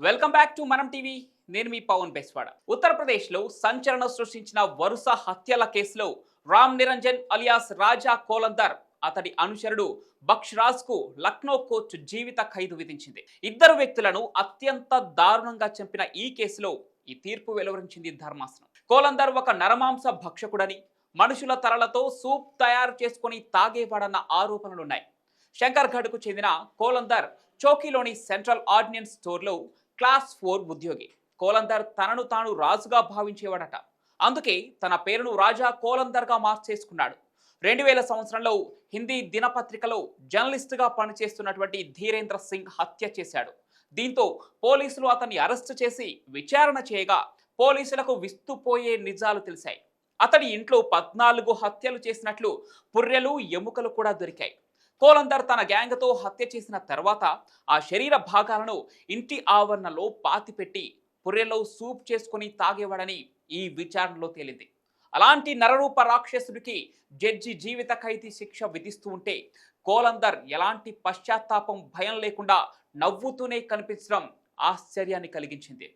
Welcome back to Manam TV నేను మీ పవన్ బెస్వాడ. ఉత్తరప్రదేశ్లో సంచలనం సృష్టించిన వరుస హత్యల కేసులో రామ్ నిరంజన్ అలియాస్ రాజా కోలందర్ అతడి అనుచరుడు బక్షరాజ్కు లక్నో కోర్టు జీవిత ఖైదు విధించింది. ఇద్దరు వ్యక్తులను అత్యంత దారుణంగా చంపిన ఈ కేసులో ఈ తీర్పు వెలువరించింది ధర్మాసనం. కోలందర్ ఒక నరమాంస భక్షకుడని మనుషుల తరలతో సూప్ తయారు చేసుకుని తాగేవాడన్న ఆరోపణలున్నాయి. శంకర్ఘడ్కు చెందిన కోలందర్ చౌకీలోని సెంట్రల్ ఆర్డినెన్స్ స్టోర్లో క్లాస్ ఫోర్ ఉద్యోగి. కోలందర్ తనను తాను రాజుగా భావించేవాడట. అందుకే తన పేరును రాజా కోలందర్గా మార్చేసుకున్నాడు. రెండు వేల సంవత్సరంలో హిందీ దినపత్రికలో జర్నలిస్టుగా పనిచేస్తున్నటువంటి ధీరేంద్ర సింగ్ హత్య చేశాడు. దీంతో పోలీసులు అతన్ని అరెస్టు చేసి విచారణ చేయగా పోలీసులకు విస్తుపోయే నిజాలు తెలిసాయి అతడి ఇంట్లో పద్నాలుగు హత్యలు చేసినట్లు పుర్రెలు ఎముకలు కూడా దొరికాయి. కోలందర్ తన గ్యాంగ్తో హత్య చేసిన తర్వాత ఆ శరీర భాగాలను ఇంటి ఆవరణలో పాతిపెట్టి పుర్రెలో సూప్ చేసుకుని తాగేవాడని ఈ విచారణలో తేలింది. అలాంటి నరరూప రాక్షసుడికి జడ్జి జీవిత ఖైదీ శిక్ష విధిస్తూ ఉంటే కోలందర్ ఎలాంటి పశ్చాత్తాపం భయం లేకుండా నవ్వుతూనే కనిపించడం ఆశ్చర్యాన్ని కలిగించింది.